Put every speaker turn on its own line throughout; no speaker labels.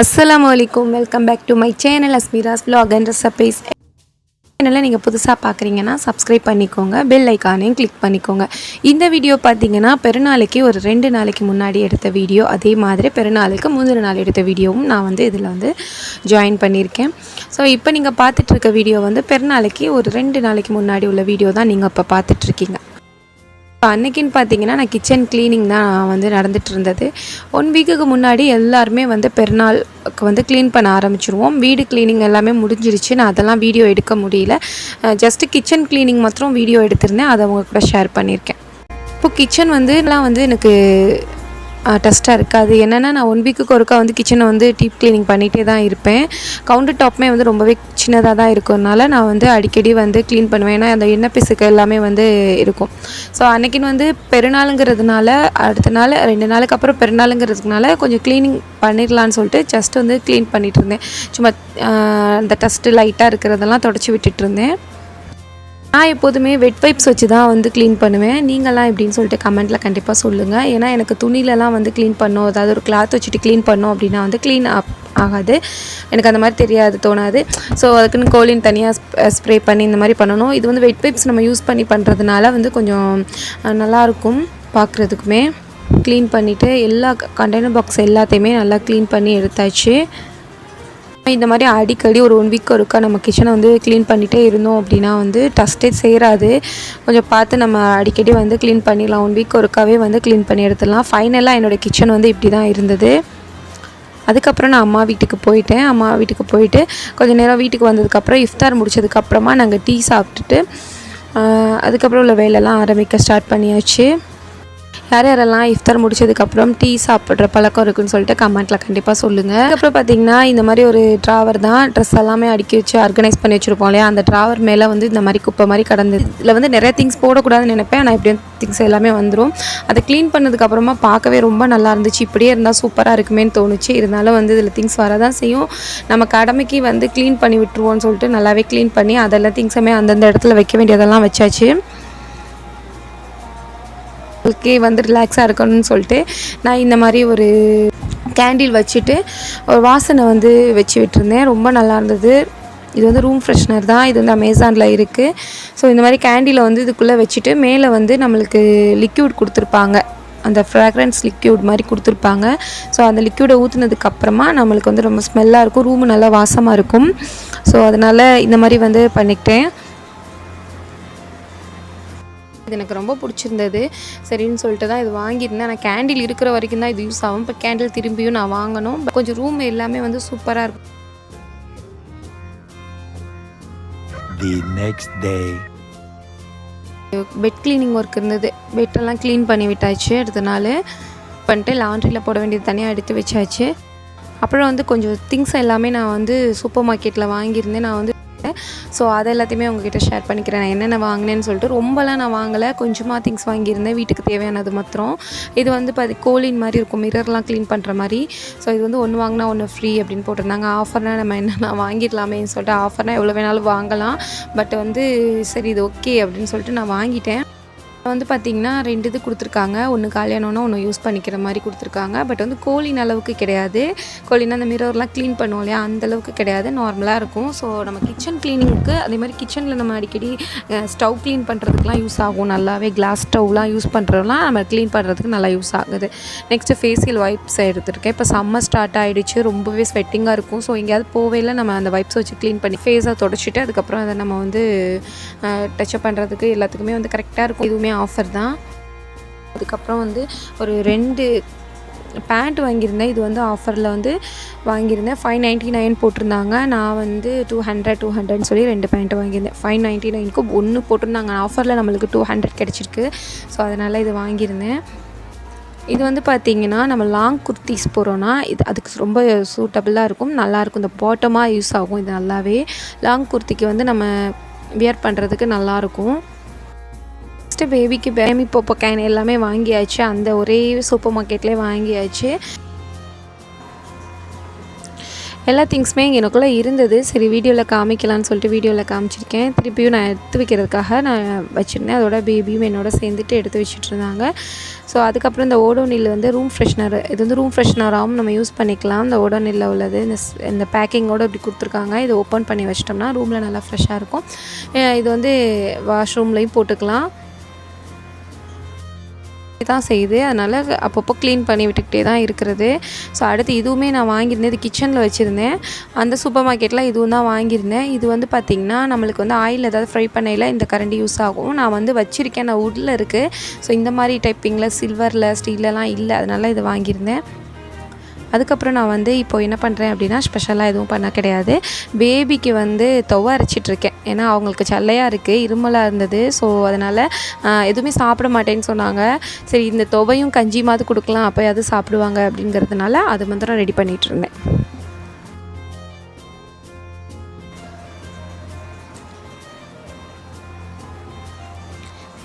அஸ்லாம் அலைக்கும் welcome back to my channel Asmira's vlog and recipes சேனலில் நீங்கள் புதுசாக பார்க்குறீங்கன்னா சப்ஸ்கிரைப் பண்ணிக்கோங்க பெல் ஐக்கானையும் கிளிக் பண்ணிக்கோங்க. இந்த வீடியோ பார்த்தீங்கன்னா பெருநாளைக்கு ஒரு ரெண்டு நாளைக்கு முன்னாடி எடுத்த வீடியோ அதே மாதிரி பெருநாளுக்கு மூன்று நாள் எடுத்த வீடியோவும் நான் வந்து இதில் வந்து ஜாயின் பண்ணியிருக்கேன். ஸோ இப்போ நீங்கள் பார்த்துட்ருக்க வீடியோ வந்து பெருநாளைக்கு ஒரு ரெண்டு நாளைக்கு முன்னாடி உள்ள வீடியோ தான் நீங்கள் இப்போ பார்த்துட்ருக்கீங்க இப்போ அன்றைக்கின்னு பார்த்தீங்கன்னா நான் கிச்சன் க்ளீனிங் தான் வந்து நடந்துட்டு இருந்தது. ஒன் வீக்குக்கு முன்னாடி எல்லாருமே வந்து பெருநாளுக்கு வந்து க்ளீன் பண்ண ஆரம்பிச்சிருவோம். வீடு க்ளீனிங் எல்லாமே முடிஞ்சிருச்சு. நான் அதெல்லாம் வீடியோ எடுக்க முடியல. ஜஸ்ட்டு கிச்சன் க்ளீனிங் மாத்திரம் வீடியோ எடுத்திருந்தேன். அதை அவங்க கூட ஷேர் பண்ணியிருக்கேன். இப்போ கிச்சன் வந்து எல்லாம் வந்து எனக்கு டஸ்ட்டாக இருக்காது. என்னென்னா நான் ஒன் வீக்குக்கு ஒருக்கா வந்து கிச்சனை வந்து டீப் க்ளீனிங் பண்ணிகிட்டே தான் இருப்பேன். கவுண்டர் டாப்புமே வந்து ரொம்பவே சின்னதாக தான் இருக்கிறதுனால நான் வந்து அடிக்கடி வந்து க்ளீன் பண்ணுவேன். ஏன்னா அந்த எண்ணெய் பிசுக்கு எல்லாமே வந்து இருக்கும். ஸோ அன்னைக்குன்னு வந்து பெருநாளுங்கிறதுனால அடுத்த நாள் ரெண்டு நாளுக்கு அப்புறம் பெருநாளுங்கிறதுனால கொஞ்சம் க்ளீனிங் பண்ணிடலான்னு சொல்லிட்டு ஜஸ்ட் வந்து க்ளீன் பண்ணிகிட்டு இருந்தேன். சும்மா அந்த டஸ்ட்டு லைட்டாக இருக்கிறதெல்லாம் தொடச்சி விட்டுட்டு இருந்தேன். நான் எப்போதுமே வெட் வைப்ஸ் வச்சு தான் வந்து க்ளீன் பண்ணுவேன். நீங்களாம் எப்படின்னு சொல்லிட்டு கமெண்ட்டில் கண்டிப்பாக சொல்லுங்கள் ஏன்னா எனக்கு துணியிலலாம் வந்து க்ளீன் பண்ணோம் அதாவது ஒரு கிளாத் வச்சுட்டு க்ளீன் பண்ணோம் அப்படின்னா வந்து க்ளீன் அப் ஆகாது. எனக்கு அந்த மாதிரி தெரியாது தோணாது. ஸோ அதுக்குன்னு கோலின் தனியாக ஸ்ப்ரே பண்ணி இந்த மாதிரி பண்ணணும். இது வந்து வெட் வைப்ஸ் நம்ம யூஸ் பண்ணி பண்ணுறதுனால வந்து கொஞ்சம் நல்லாயிருக்கும் பார்க்குறதுக்குமே க்ளீன் பண்ணிவிட்டு எல்லா கண்டெய்னர் பாக்ஸ் எல்லாத்தையுமே நல்லா க்ளீன் பண்ணி எடுத்தாச்சு. இந்த மாதிரி அடிக்கடி ஒரு ஒன் வீக் ஒருக்கா நம்ம கிச்சனை வந்து க்ளீன் பண்ணிகிட்டே இருந்தோம் அப்படின்னா வந்து டஸ்ட்டே சேராது. கொஞ்சம் பார்த்து நம்ம அடிக்கடி வந்து க்ளீன் பண்ணிடலாம். ஒன் வீக் ஒருக்காவே வந்து க்ளீன் பண்ணி எடுத்துடலாம். ஃபைனலாக என்னோடய கிச்சன் வந்து இப்படி தான் இருந்தது. அதுக்கப்புறம் நான் அம்மா வீட்டுக்கு போயிட்டேன். அம்மா வீட்டுக்கு போயிட்டு கொஞ்சம் நேரம் வீட்டுக்கு வந்ததுக்கப்புறம் இஃப்தார் முடிச்சதுக்கப்புறமா நாங்கள் டீ சாப்பிட்டுட்டு அதுக்கப்புறம் உள்ள வேலையெல்லாம் ஆரம்பிக்க ஸ்டார்ட் பண்ணியாச்சு. யார் யாரெல்லாம் இஃப்தார் முடிச்சதுக்கப்புறம் டீ சாப்பிட்ற பழக்கம் இருக்குன்னு சொல்லிட்டு கமெண்ட்டில் கண்டிப்பாக சொல்லுங்கள் அதுக்கப்புறம் பார்த்தீங்கன்னா இந்த மாதிரி ஒரு ட்ராவர் தான் ட்ரெஸ் எல்லாமே அடுக்கி வச்சு ஆர்கனைஸ் பண்ணி வச்சுருப்போம் இல்லையா? அந்த ட்ராவர் மேலே வந்து இந்த மாதிரி குப்பை மாதிரி கடந்து இதில் வந்து நிறைய திங்ஸ் போடக்கூடாதுன்னு நினைப்பேன். ஆனால் இப்படியும் திங்ஸ் எல்லாமே வந்துடும் அதை க்ளீன் பண்ணதுக்கப்புறமா பார்க்கவே ரொம்ப நல்லா இருந்துச்சு. இப்படியே இருந்தால் சூப்பராக இருக்குமேன்னு தோணுச்சு. இருந்தாலும் வந்து இதில் திங்ஸ் வரதான் செய்யும். நம்ம கடமைக்கு வந்து க்ளீன் பண்ணி விட்டுருவோம்னு சொல்லிட்டு நல்லாவே க்ளீன் பண்ணி அதெல்லாம் திங்ஸுமே அந்தந்த இடத்துல வைக்க வேண்டியதெல்லாம் வச்சாச்சு. ஓகே வந்து ரிலாக்ஸாக இருக்கணும்னு சொல்லிட்டு நான் இந்த மாதிரி ஒரு கேண்டில் வச்சுட்டு ஒரு வாசனை வந்து வச்சு விட்டுருந்தேன். ரொம்ப நல்லா இருந்தது. இது வந்து ரூம் ஃப்ரெஷ்னர் தான். இது வந்து அமேசானில் இருக்குது ஸோ இந்த மாதிரி கேண்டிலை வந்து இதுக்குள்ளே வச்சுட்டு மேலே வந்து நம்மளுக்கு லிக்யூட் கொடுத்துருப்பாங்க. அந்த ஃப்ராக்ரன்ஸ் லிக்யூட் மாதிரி கொடுத்துருப்பாங்க. ஸோ அந்த லிக்யூடை ஊற்றுனதுக்கப்புறமா நம்மளுக்கு வந்து ரொம்ப ஸ்மெல்லாக இருக்கும். ரூமு நல்லா வாசமாக இருக்கும். ஸோ அதனால் இந்த மாதிரி வந்து பண்ணிக்கிட்டேன். இது எனக்கு ரொம்ப பிடிச்சிருந்தது. சரின்னு சொல்லிட்டு தான் இது வாங்கியிருந்தேன். ஆனால் கேண்டில் இருக்கிற வரைக்கும் தான் இது யூஸ் ஆகும். இப்போ கேண்டில் திரும்பியும் நான் வாங்கணும். கொஞ்சம் ரூம் எல்லாமே வந்து சூப்பராக இருக்கும்
the next day.
Bed cleaning work இருந்தது. பெட்டெல்லாம் க்ளீன் பண்ணி விட்டாச்சு. அடுத்த நாள் பண்ணிட்டு லாண்ட்ரியில் போட வேண்டியது தனியாக எடுத்து வச்சாச்சு. அப்புறம் வந்து கொஞ்சம் திங்ஸ் எல்லாமே நான் வந்து சூப்பர் மார்க்கெட்டில் வாங்கியிருந்தேன். நான் வந்து ஸோ அதை எல்லாத்தையுமே உங்ககிட்ட ஷேர் பண்ணிக்கிறேன். நான் என்னென்ன வாங்கினேன்னு சொல்லிட்டு ரொம்பலாம் நான் வாங்கலை. கொஞ்சமாக திங்ஸ் வாங்கியிருந்தேன். வீட்டுக்கு தேவையானது மாத்திரம். இது வந்து பாதி கோலின் மாதிரி இருக்கும். மிரர்லாம் க்ளீன் பண்ணுற மாதிரி. ஸோ இது வந்து ஒன்று வாங்கினா ஒன்று ஃப்ரீ அப்படின்னு போட்டிருந்தாங்க. ஆஃபர்னால் நம்ம என்னென்ன வாங்கிடலாமேன்னு சொல்லிட்டு ஆஃபர்னால் எவ்வளோ வேணாலும் வாங்கலாம். பட் வந்து சரி இது ஓகே அப்படின்னு சொல்லிட்டு நான் வாங்கிட்டேன். வந்து பார்த்திங்கன்னா ரெண்டு இது கொடுத்துருக்காங்க. ஒன்று கல்யாணம்னா ஒன்று யூஸ் பண்ணிக்கிற மாதிரி கொடுத்துருக்காங்க. பட் வந்து கோழின் அளவுக்கு கிடையாது. கோழின்னா அந்த மிரர்லாம் க்ளீன் பண்ணுவோம் இல்லையா? அந்த அளவுக்கு கிடையாது. நார்மலாக இருக்கும். ஸோ நம்ம கிச்சன் க்ளீனிங்க்கு அதே மாதிரி கிச்சனில் நம்ம அடிக்கடி ஸ்டவ் க்ளீன் பண்ணுறதுக்குலாம் யூஸ் ஆகும். நல்லாவே கிளாஸ் ஸ்டவ்லாம் யூஸ் பண்ணுறதுலாம் நம்ம க்ளீன் பண்ணுறதுக்கு நல்லா யூஸ் ஆகுது. நெக்ஸ்ட்டு ஃபேஷியல் வைப்ஸ் எடுத்திருக்கேன். இப்போ சம்மர் ஸ்டார்ட் ஆகிடுச்சு ரொம்பவே ஸ்வெட்டிங்காக இருக்கும். ஸோ எங்கேயாவது போவேல நம்ம அந்த வைப்ஸ் வச்சு க்ளீன் பண்ணி ஃபேஸை தொடச்சிட்டு அதுக்கப்புறம் அதை நம்ம வந்து டச்சப் பண்ணுறதுக்கு எல்லாத்துக்குமே வந்து கரெக்டாக இருக்கும். எதுவுமே ஆஃபர் தான். அதுக்கப்புறம் வந்து ஒரு ரெண்டு பேண்ட் வாங்கியிருந்தேன். இது வந்து ஆஃபரில் வந்து வாங்கியிருந்தேன். ஃபைவ் நைன்ட்டி நைன் போட்டிருந்தாங்க. நான் வந்து டூ ஹண்ட்ரட் டூ ஹண்ட்ரட்னு சொல்லி ரெண்டு பேண்ட்டு வாங்கியிருந்தேன். ஃபைவ் நைன்ட்டி நைனுக்கு ஒன்று போட்டிருந்தாங்க. ஆஃபரில் நம்மளுக்கு டூ ஹண்ட்ரட் கிடச்சிருக்கு. ஸோ அதனால் இது வாங்கியிருந்தேன். இது வந்து பார்த்திங்கன்னா நம்ம லாங் குர்த்திஸ் போகிறோன்னா இது அதுக்கு ரொம்ப சூட்டபுளாக இருக்கும். நல்லாயிருக்கும் இந்த பாட்டமாக யூஸ் ஆகும். இது நல்லாவே. லாங் குர்த்திக்கு வந்து நம்ம வியர் பண்ணுறதுக்கு நல்லாயிருக்கும் நெக்ஸ்ட்டு பேபிக்கு பேமி போப்போ கேன் எல்லாமே வாங்கியாச்சு. அந்த ஒரே சூப்பர் மார்க்கெட்லேயே வாங்கியாச்சு. எல்லா திங்ஸுமே எனக்குள்ளே இருந்தது. சரி வீடியோவில் காமிக்கலான்னு சொல்லிட்டு வீடியோவில் காமிச்சிருக்கேன். திருப்பியும் நான் எடுத்து வைக்கிறதுக்காக நான் வச்சுருந்தேன். அதோட பேபியும் என்னோட சேர்ந்துட்டு எடுத்து வச்சுட்டு இருந்தாங்க. ஸோ அதுக்கப்புறம் இந்த ஓடோனில் வந்து ரூம் ஃப்ரெஷ்னர் இது வந்து ரூம் ஃப்ரெஷ்னராகவும் நம்ம யூஸ் பண்ணிக்கலாம். இந்த ஓடோனில் உள்ளது இந்த இந்த பேக்கிங்கோடு இப்படி கொடுத்துருக்காங்க. இதை ஓப்பன் பண்ணி வச்சிட்டோம்னா ரூமில் நல்லா ஃப்ரெஷ்ஷாக இருக்கும். இது வந்து வாஷ்ரூம்லேயும் போட்டுக்கலாம். தான் செய்யுது. அதனால் அப்பப்போ க்ளீன் பண்ணி விட்டுக்கிட்டே தான் இருக்கிறது. ஸோ அடுத்து இதுவுமே நான் வாங்கியிருந்தேன் இது கிச்சனில் வச்சுருந்தேன். அந்த சூப்பர் மார்க்கெட்டில் இதுவும் தான் வாங்கியிருந்தேன். இது வந்து பார்த்திங்கன்னா நம்மளுக்கு வந்து ஆயில் ஏதாவது ஃப்ரை பண்ணையில் இந்த கரண்டி யூஸ் ஆகும். நான் வந்து வச்சுருக்கேன். நான் உட்டில் இருக்குது ஸோ இந்த மாதிரி டைப்பிங்கில் சில்வரில் ஸ்டீல்லலாம் இல்லை. அதனால் இது வாங்கியிருந்தேன். அதுக்கப்புறம் நான் வந்து இப்போது என்ன பண்ணுறேன் அப்படின்னா ஸ்பெஷலாக எதுவும் பண்ண கிடையாது. பேபிக்கு வந்து துவை அரைச்சிட்ருக்கேன் ஏன்னா அவங்களுக்கு சல்லையாக இருக்குது இருமலாக இருந்தது. ஸோ அதனால் எதுவுமே சாப்பிட மாட்டேன்னு சொன்னாங்க. சரி இந்த துவையும் கஞ்சியுமாவது கொடுக்கலாம். அப்போ அது சாப்பிடுவாங்க அப்படிங்கிறதுனால அது மாத்திரம் ரெடி பண்ணிகிட்டு இருந்தேன்.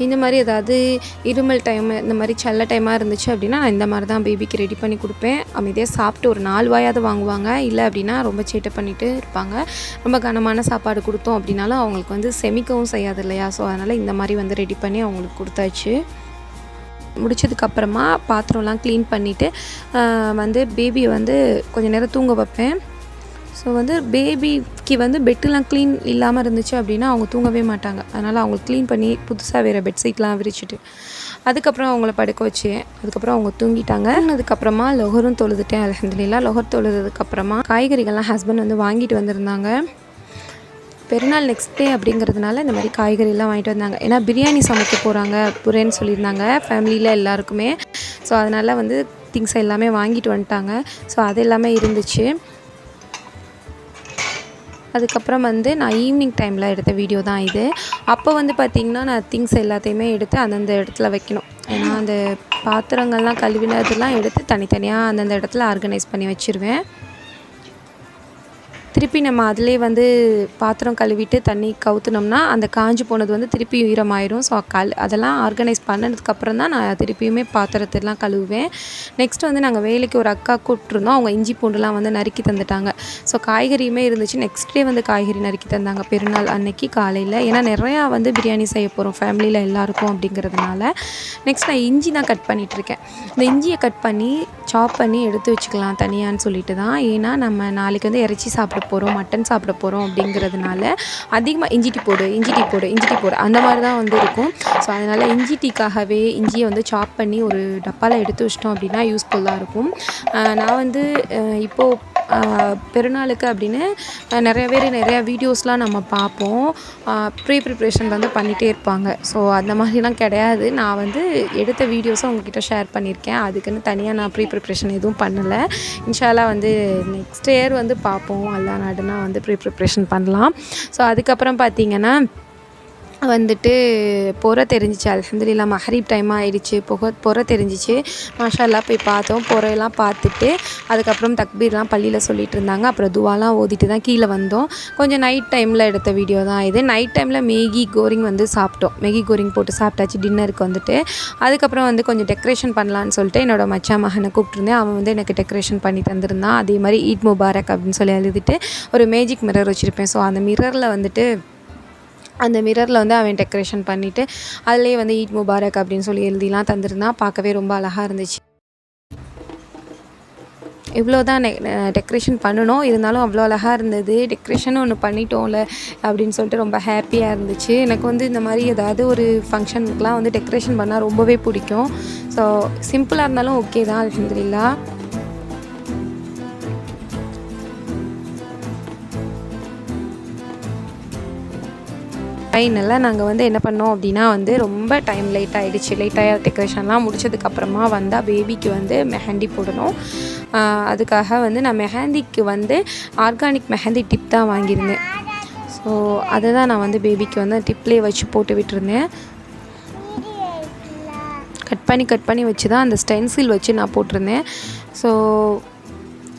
இந்த மாதிரி ஏதாவது இருமல் டைம் இந்த மாதிரி செல்ல டைமாக இருந்துச்சு அப்படின்னா நான் இந்த மாதிரி தான் பேபிக்கு ரெடி பண்ணி கொடுப்பேன். அமைதியாக சாப்பிட்டு ஒரு நாலு வாயாவது வாங்குவாங்க. இல்லை அப்படின்னா ரொம்ப சேட்டை பண்ணிட்டு இருப்பாங்க. ரொம்ப கனமான சாப்பாடு கொடுத்தோம் அப்படின்னாலும் அவங்களுக்கு வந்து செமிக்கவும் செய்யாது இல்லையா? ஸோ அதனால் இந்த மாதிரி வந்து ரெடி பண்ணி அவங்களுக்கு கொடுத்தாச்சு. முடிச்சதுக்கப்புறமா பாத்திரம்லாம் க்ளீன் பண்ணிவிட்டு வந்து பேபியை வந்து கொஞ்சம் நேரம் தூங்க வைப்பேன். ஸோ வந்து பேபிக்கு வந்து பெட்டுலாம் க்ளீன் இல்லாமல் இருந்துச்சு அப்படின்னா அவங்க தூங்கவே மாட்டாங்க. அதனால் அவங்களுக்கு க்ளீன் பண்ணி புதுசாக வேறு பெட்ஷீட்லாம் விரிச்சிட்டு அதுக்கப்புறம் அவங்கள படுக்க வச்சு அதுக்கப்புறம் அவங்க தூங்கிட்டாங்க. அதுக்கப்புறமா லொஹரும் தொழுதுட்டேன். அலமதுல்லா லொஹர் தொழுதுக்கப்புறமா காய்கறிகள்லாம் ஹஸ்பண்ட் வந்து வாங்கிட்டு வந்திருந்தாங்க. பெருநாள் நெக்ஸ்ட் டே அப்படிங்கிறதுனால இந்த மாதிரி காய்கறிலாம் வாங்கிட்டு வந்தாங்க. ஏன்னா பிரியாணி சமைக்க போகிறாங்க புரேன்னு சொல்லியிருந்தாங்க ஃபேமிலியில் எல்லாருக்குமே. ஸோ அதனால் வந்து திங்ஸ் எல்லாமே வாங்கிட்டு வந்துட்டாங்க. ஸோ அது எல்லாமே இருந்துச்சு. அதுக்கப்புறம் வந்து நான் ஈவினிங் டைமில் எடுத்த வீடியோ தான் இது. அப்போ வந்து பார்த்திங்கன்னா நான் திங்ஸ் எல்லாத்தையுமே எடுத்து அந்தந்த இடத்துல வைக்கணும். ஏன்னா அந்த பாத்திரங்கள்லாம் கழுவினதெல்லாம் எடுத்து தனித்தனியாக அந்தந்த இடத்துல ஆர்கனைஸ் பண்ணி வச்சுருவேன். திருப்பி நம்ம அதிலே வந்து பாத்திரம் கழுவிட்டு தண்ணி கவுத்துனோம்னா அந்த காஞ்சி போனது வந்து திருப்பி ஈரமாயிரும் ஸோ கல் அதெல்லாம் ஆர்கனைஸ் பண்ணதுக்கப்புறம் தான் நான் திருப்பியுமே பாத்திரத்தெல்லாம் கழுவுவேன். நெக்ஸ்ட் வந்து நாங்கள் வேலைக்கு ஒரு அக்கா கூப்பிட்ருந்தோம் அவங்க இஞ்சி பூண்டுலாம் வந்து நறுக்கி தந்துட்டாங்க. ஸோ காய்கறியுமே இருந்துச்சு. நெக்ஸ்ட் டே வந்து காய்கறி நறுக்கி தந்தாங்க. பெருநாள் அன்னைக்கு காலையில். ஏன்னா நிறையா வந்து பிரியாணி செய்ய போகிறோம் ஃபேமிலியில் எல்லாருக்கும் அப்படிங்கிறதுனால. நெக்ஸ்ட் நான் இஞ்சி தான் கட் பண்ணிகிட்ருக்கேன் இந்த இஞ்சியை கட் பண்ணி சாப் பண்ணி எடுத்து வச்சுக்கலாம் தனியான்னு சொல்லிட்டு தான். ஏன்னா நம்ம நாளைக்கு வந்து இறைச்சி சாப்பிட போகிறோம் மட்டன் சாப்பிட போகிறோம் அப்படிங்கிறதுனால அதிகமாக இஞ்சி டீ போடு இஞ்சி டீ போடு இஞ்சி டீ போடு அந்த மாதிரி தான் வந்து இருக்கும். ஸோ அதனால் இஞ்சி டீக்காகவே இஞ்சியை வந்து சாப் பண்ணி ஒரு டப்பாவில் எடுத்து வச்சிட்டோம் அப்படின்னா யூஸ்ஃபுல்லாக இருக்கும். நான் வந்து இப்போது பெருநாளுக்கு அப்படின்னு நிறைய பேர் நிறையா வீடியோஸ்லாம் நம்ம பார்ப்போம். ப்ரீ ப்ரிப்ரேஷன் வந்து பண்ணிகிட்டே இருப்பாங்க. ஸோ அந்த மாதிரிலாம் கிடையாது. நான் வந்து எடுத்த வீடியோஸை உங்ககிட்ட ஷேர் பண்ணியிருக்கேன். அதுக்குன்னு தனியாக நான் ப்ரீ ப்ரிப்ரேஷன் எதுவும் பண்ணலை. இன்ஷாலாக வந்து நெக்ஸ்ட் இயர் வந்து பார்ப்போம். அல்லா நாடுனா வந்து ப்ரீ ப்ரிப்ரேஷன் பண்ணலாம். ஸோ அதுக்கப்புறம் பார்த்திங்கன்னா வந்துட்டு பொற தெரிஞ்சிச்சு. அல்ஹம்துலில்லாஹ் மஹரீப் டைம் ஆகிடுச்சி புக பொற தெரிஞ்சிச்சு. மாஷாலாம் போய் பார்த்தோம். பொறையெல்லாம் பார்த்துட்டு அதுக்கப்புறம் தக்பீர்லாம் பள்ளியில் சொல்லிட்டு இருந்தாங்க. அப்புறம் துவாலாம் ஓதிட்டு தான் கீழே வந்தோம். கொஞ்சம் நைட் டைமில் எடுத்த வீடியோ தான் இது. நைட் டைமில் மேகி கோரிங் வந்து சாப்பிட்டோம். மேகி கோரிங் போட்டு சாப்பிட்டாச்சு டின்னருக்கு வந்துட்டு. அதுக்கப்புறம் வந்து கொஞ்சம் டெக்கரேஷன் பண்ணலான்னு சொல்லிட்டு என்னோடய மச்சா மகனை கூப்பிட்டுருந்தேன் அவன் வந்து எனக்கு டெக்கரேஷன் பண்ணி தந்திருந்தான். அதே மாதிரி ஈட் முபாரக் அப்படின்னு சொல்லி எழுதிட்டு ஒரு மேஜிக் மிரர் வச்சுருப்பேன். ஸோ அந்த மிரரில் வந்துட்டு அந்த மிரரில் வந்து அவன் டெக்கரேஷன் பண்ணிவிட்டு அதுலேயே வந்து ஈட் முபாரக் அப்படின்னு சொல்லி எழுதிலாம் தந்திருந்தான் பார்க்கவே ரொம்ப அழகாக இருந்துச்சு. இவ்வளோ தான் டெக்கரேஷன் பண்ணணும். இருந்தாலும் அவ்வளோ அழகாக இருந்தது. டெக்கரேஷன் ஒன்று பண்ணிட்டோம்ல அப்படின்னு சொல்லிட்டு ரொம்ப ஹாப்பியாக இருந்துச்சு. எனக்கு வந்து இந்த மாதிரி ஏதாவது ஒரு ஃபங்க்ஷனுக்குலாம் வந்து டெக்கரேஷன் பண்ணால் ரொம்பவே பிடிக்கும். ஸோ சிம்பிளாக இருந்தாலும் ஓகே தான் அலமதுல்லா ஃபைனலாக நாங்கள் வந்து என்ன பண்ணோம் அப்படின்னா வந்து ரொம்ப டைம் லேட் ஆகிடுச்சு லேட்டாக டெக்கரேஷன்லாம் முடிச்சதுக்கப்புறமா வந்தால் பேபிக்கு வந்து மெஹந்தி போடணும். அதுக்காக வந்து நான் மெஹந்திக்கு வந்து ஆர்கானிக் மெஹந்தி டிப் தான் வாங்கியிருந்தேன். ஸோ அதை தான் நான் வந்து பேபிக்கு வந்து டிப்லேயே வச்சு போட்டு விட்டுருந்தேன். கட் பண்ணி கட் பண்ணி வச்சு தான் அந்த ஸ்டென்சில் வச்சு நான் போட்டிருந்தேன். ஸோ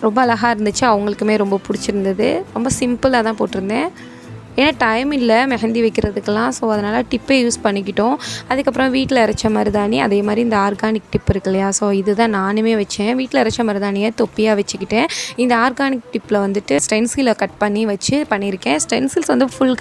ரொம்ப அழகாக இருந்துச்சு. அவங்களுக்குமே ரொம்ப பிடிச்சிருந்தது. ரொம்ப சிம்பிளாக தான் போட்டிருந்தேன். ஏன்னா டைம் இல்லை மெஹந்தி வைக்கிறதுக்கெல்லாம். ஸோ அதனால் டிப்பை யூஸ் பண்ணிக்கிட்டோம். அதுக்கப்புறம் வீட்டில் அரைச்ச மருதாணி அதே மாதிரி இந்த ஆர்கானிக் டிப் இருக்கு இல்லையா? ஸோ இதுதான் நானுமே வச்சேன். வீட்டில் அரைச்ச மருதாணியை தொப்பியாக வச்சுக்கிட்டேன். இந்த ஆர்கானிக் டிப்பில் வந்துட்டு ஸ்டென்சிலை கட் பண்ணி வச்சு பண்ணியிருக்கேன். ஸ்டென்சில்ஸ் வந்து ஃபுல்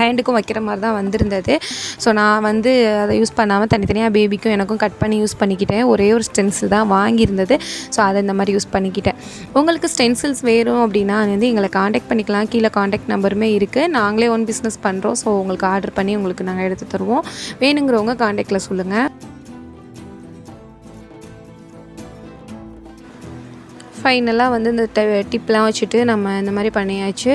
ஹேண்டுக்கும் வைக்கிற மாதிரி தான் வந்திருந்தது. ஸோ நான் வந்து அதை யூஸ் பண்ணாமல் தனித்தனியாக பேபிக்கும் எனக்கும் கட் பண்ணி யூஸ் பண்ணிக்கிட்டேன். ஒரே ஒரு ஸ்டென்சில் தான் வாங்கியிருந்தது. ஸோ அதை இந்த மாதிரி யூஸ் பண்ணிக்கிட்டேன். உங்களுக்கு ஸ்டென்சில்ஸ் வேணும் அப்படின்னா வந்து எங்களை காண்டாக்ட் பண்ணிக்கலாம். கீழே காண்டாக்ட் நம்பருமே இருக்குது நாங்கள் ஒன் பிஸ்னஸ் பண்ணுறோம் ஸோ உங்களுக்கு ஆர்டர் பண்ணி உங்களுக்கு நாங்கள் எடுத்து தருவோம். வேணுங்கிறவங்க காண்டாக்டில் சொல்லுங்கள் ஃபைனலாக வந்து இந்த டிப்லாம் வச்சுட்டு நம்ம இந்த மாதிரி பண்ணியாச்சு.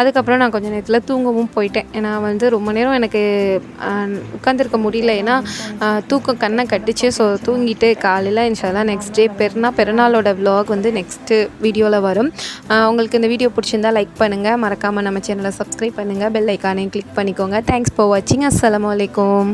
அதுக்கப்புறம் நான் கொஞ்சம் நேரத்தில் தூங்கவும் போயிட்டேன். ஏன்னா வந்து ரொம்ப நேரம் எனக்கு உட்காந்துருக்க முடியல. ஏன்னா தூக்கம் கண்ணை கட்டிச்சு. ஸோ தூங்கிட்டு காலையில் இன்ஷால்லாம் நெக்ஸ்ட் டே பெருனா பெருநாளோட விலாக் வந்து நெக்ஸ்ட்டு வீடியோவில் வரும். உங்களுக்கு இந்த வீடியோ பிடிச்சிருந்தா லைக் பண்ணுங்கள் மறக்காமல் நம்ம சேனலை சப்ஸ்கிரைப் பண்ணுங்கள் பெல் ஐக்கானையும் கிளிக் பண்ணிக்கோங்க. தேங்க்ஸ் ஃபார் வாட்சிங் அஸ்லாம் வலைக்கம்